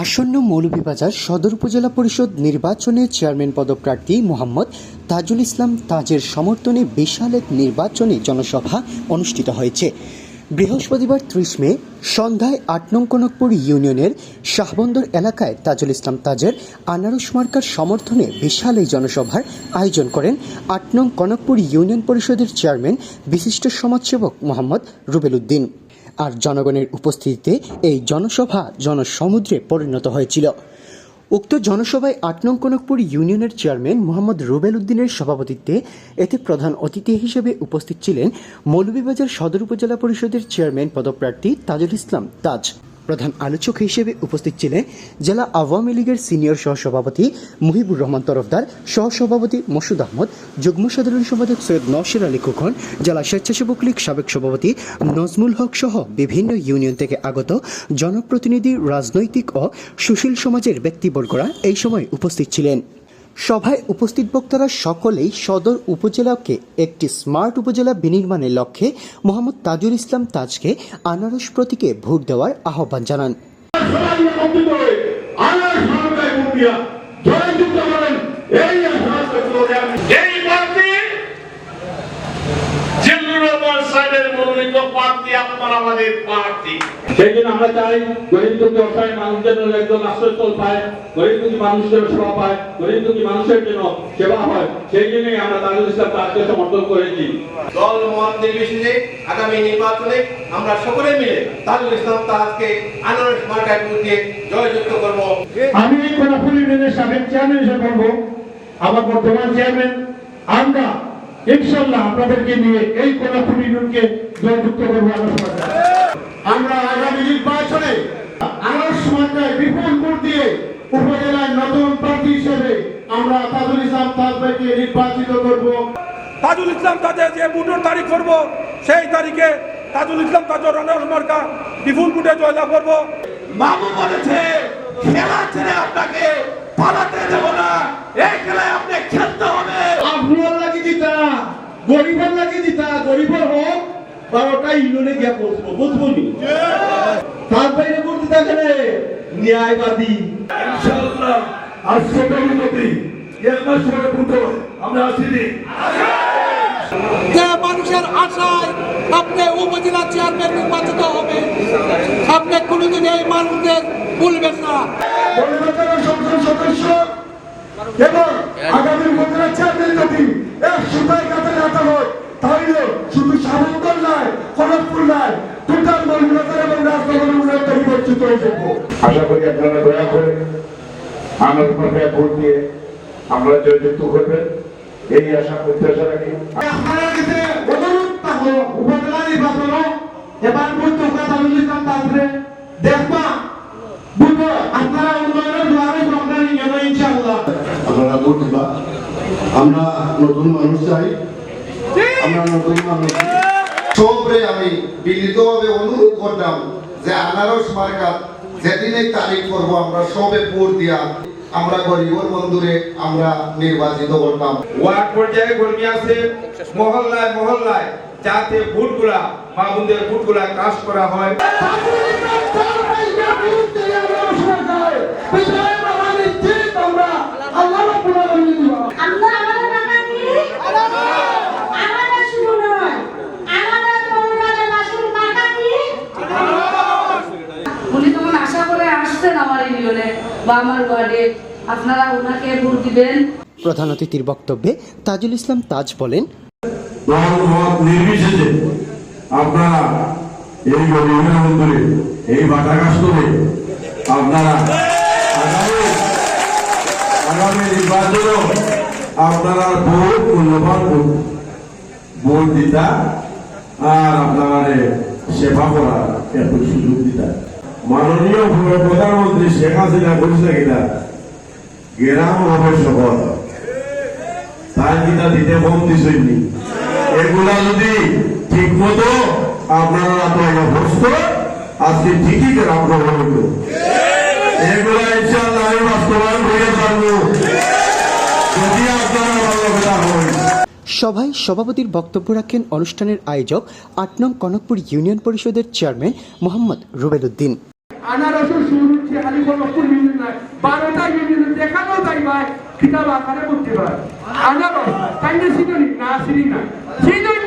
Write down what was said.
আসন্ন মৌলভীবাজার সদর উপজেলা পরিষদ নির্বাচনে চেয়ারম্যান পদপ্রার্থী মোহাম্মদ তাজুল ইসলাম তাজের সমর্থনে বিশাল এক নির্বাচনী জনসভা অনুষ্ঠিত হয়েছে। বৃহস্পতিবার ত্রিশ মে, সন্ধ্যায় আট নং কনকপুর ইউনিয়নের শাহবন্দর এলাকায় তাজুল ইসলাম তাজের আনারস মার্কার সমর্থনে বিশাল এই জনসভার আয়োজন করেন আট নং কনকপুর ইউনিয়ন পরিষদের চেয়ারম্যান বিশিষ্ট সমাজসেবক মোহাম্মদ রুবেল উদ্দিন। আর জনগণের উপস্থিতিতে এই জনসভা জনসমুদ্রে পরিণত হয়েছিল। উক্ত জনসভায় আট নং কনকপুর ইউনিয়নের চেয়ারম্যান মোহাম্মদ রুবেল উদ্দিনের সভাপতিত্বে এতে প্রধান অতিথি হিসেবে উপস্থিত ছিলেন মৌলভীবাজার সদর উপজেলা পরিষদের চেয়ারম্যান পদপ্রার্থী তাজুল ইসলাম তাজ। প্রধান আলোচক হিসেবে উপস্থিত ছিলেন জেলা আওয়ামী লীগের সিনিয়র সহসভাপতি মুহিবুর রহমান তরফদার, সহসভাপতি মসুদ আহমদ, যুগ্ম সাধারণ সম্পাদক সৈয়দ নসির আলী খোকন, জেলা স্বেচ্ছাসেবক লীগ সাবেক সভাপতি নজমুল হক সহ বিভিন্ন ইউনিয়ন থেকে আগত জনপ্রতিনিধি, রাজনৈতিক ও সুশীল সমাজের ব্যক্তিবর্গরা এই সময় উপস্থিত ছিলেন। সভায় উপস্থিত বক্তারা সকলেই সদর উপজেলাকে একটি স্মার্ট উপজেলা বিনির্মাণের লক্ষ্যে মোহাম্মদ তাজুল ইসলাম তাজকে আনারস প্রতীকে ভোট দেওয়ার আহ্বান জানান। সবাই একত্রিত হয়ে আল্লাহর সরকার মুখিয়া জয়যুক্ত করেন এই আশা করে আমি এই প্রার্থী জিল্লুর রহমান সাহেবের মনোনীত প্রার্থী আপনার আমাদের প্রার্থী। সেই জন্য আমরা চাই গরিব অসহায় মানুষদের জন্য একজন আশ্রয়স্থল পায় গরিব দুঃখী সেবা পায় গরিব মানুষের জন্য সেবা হয়। সেই জন্যই আমরা তাজুল ইসলাম তাজকে সমর্থন করেছি। দল মত নির্বিশেষে আগামী নির্বাচনে আমরা সকলে মিলে তাজুল ইসলাম তাজকে আনারস মার্কায় দিয়ে জয়যুক্ত করব। আমি এই ইউনিয়নের সাবেক চেয়ারম্যান হিসেবে বলব। আমার বর্তমান চেয়ারম্যান আমরা ইনশাল্লাহ আপনাদেরকে নিয়ে এই কোনাপুর ইউনিয়নকে জয়যুক্ত করব আমরা আগামী নির্বাচনে আনারস মার্কায় বিপুল ভোট দিয়ে উপজেলার নতুন প্রার্থী হিসেবে আমরা তাজুল ইসলাম তাজভাইকে নির্বাচিত করব। তাজুল ইসলাম তাজের যে বুটোর তারিখ করব সেই তারিখে তাজুল ইসলাম তাজর রানার মার্কা বিপুল বুটে জয়লাভ করব। মামু বলেছে খেলা ছেড়ে আপনাকে পালাতে দেব না। এই খেলায় আপনি খেলতে হবে আপনার লাগি দিতা গরিবের লাগি দিতা গরিবের হোক বারোটা ইউনিয়নে গিয়া পৌঁছবো বুঝব নি? তার বাইরে করতে থাকলে ন্যায়বাদী। ইনশাআল্লাহ। আর সেটাই এক মাস পরে বুঝতে আমরা আসিনি যে মানুষের আশায় আপনি উপজেলা চেয়ারম্যান নির্বাচিত হবে আপনি কোনোদিন এই মানুষদের ভুলবেন না। সংসদ সদস্য এবং আগামী উপজেলা চেয়ারম্যান যদি এক সুতায় কাছে তাহলে শুধু সামন্তর নয় খড়গপুর নয় টোটাল মহিলাদের এবং রাজনগরের উন্নয়ন পরিবর্তিত হয়ে যাব। আশা করি আপনারা দয়া করে আমার উপরে ভোট দিয়ে আমরা জয়যুক্ত করবেন। এই আশা প্রত্যাশা রাখি। আপনারা কাছে অনুরোধ থাকল উপজেলা নির্বাচন এবার তারপরে দেখবা বুদ্ধ আপনারা উন্নয়নের দুয়ারে সংগ্রামী গেল ইনশাআল্লাহ। আপনারা ভোট দিবা আমরা নতুন মানুষ চাই। আমরা নতুন মানুষ। সবরে আমি বিনীতভাবে অনুরোধ করতাম যে আনারস মার্কাত যেদিন তারিখ করব আমরা সবে ভোট দিয়া আমরা গরিবর বন্ধুরে আমরা নির্বাচিত করতাম ওয়ার্ড পর্যায়ে কর্মী আছে মহল্লায় মহল্লায় যাতে ভোটগুলা মামুনদের ভোটগুলা কাজ করা হয়। উনি তখন আশা করে আসছেন আমার ইউনিয়নে বা আমার ওয়ার্ডে। আপনারা ওনাকে ভোট দিবেন। প্রধান অতিথির বক্তব্যে তাজুল ইসলাম তাজ বলেন নির্বিশেষে আপনারা এই গরিবের মন্দিরে এই বাটাঘাস করে আপনারা আগামী নির্বাচনেও আপনারা ভোট মূল্যবান ভোট ভোট দিতা আর আপনারা সেবা করার এত সুযোগ দিতা। মাননীয় প্রধানমন্ত্রী শেখ হাসিনা বলছে কিনা? গ্রাম হবে শহর তাই কিনা দিতে কম দিছেননি এগুলা যদি ঠিক মতো আপনারা তো অভ্যস্ত আজকে ঠিকই হইল এগুলা ইনশাআল্লাহ আমি বাস্তবায়ন যদি আপনারা ভালোবাসা হয় সভায় সভাপতির বক্তব্য রাখেন অনুষ্ঠানের আয়োজক আট নং কনকপুর ইউনিয়ন পরিষদের চেয়ারম্যান মোহাম্মদ রুবেল উদ্দিন। আনারসের শুরু হচ্ছে খালি কোনো ইউনিয়ন নাই, বারোটা ইউনিয়ন দেখানো তাই ভাই, কিতাব আকারে করতে পারে। আনারস, তাই সিজনি না সিজনি না সিজনি না। তেমন